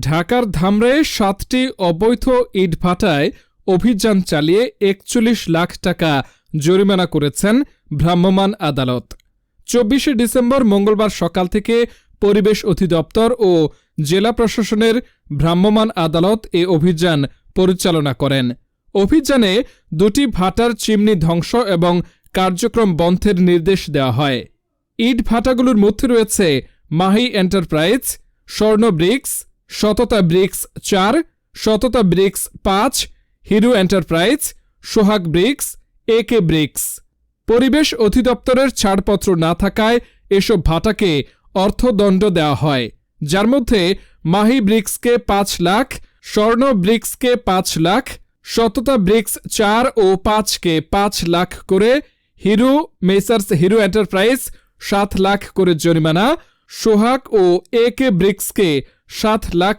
ঢাকার ধামরায় সাতটি অবৈধ ইটভাটায় অভিযান চালিয়ে একচল্লিশ লাখ টাকা জরিমানা করেছেন ভ্রাম্যমাণ আদালত। চব্বিশে ডিসেম্বর মঙ্গলবার সকাল থেকে পরিবেশ অধিদপ্তর ও জেলা প্রশাসনের ভ্রাম্যমাণ আদালত এ অভিযান পরিচালনা করেন। অভিযানে দুটি ভাটার চিমনি ধ্বংস এবং কার্যক্রম বন্ধের নির্দেশ দেওয়া হয়। ইট ভাটাগুলোর মধ্যে রয়েছে Mahi enterprise, Swarna bricks Satata bricks চার, সততা ব্রিক্স পাঁচ, hero enterprise, Sohag bricks, A K bricks. পরিবেশ অধিদপ্তরের ছাড়পত্র না থাকায় এসব ভাটাকে অর্থদণ্ড দেওয়া হয়, যার মধ্যে মাহি ব্রিক্সকে পাঁচ লাখ, স্বর্ণ ব্রিক্সকে পাঁচ লাখ, সততা ব্রিক্স চার ও পাঁচকে পাঁচ লাখ করে, হিরো মেসার্স হিরো এন্টারপ্রাইজ সাত লাখ করে জরিমানা, সোহাগ ও এ কে ব্রিক্সকে সাত লাখ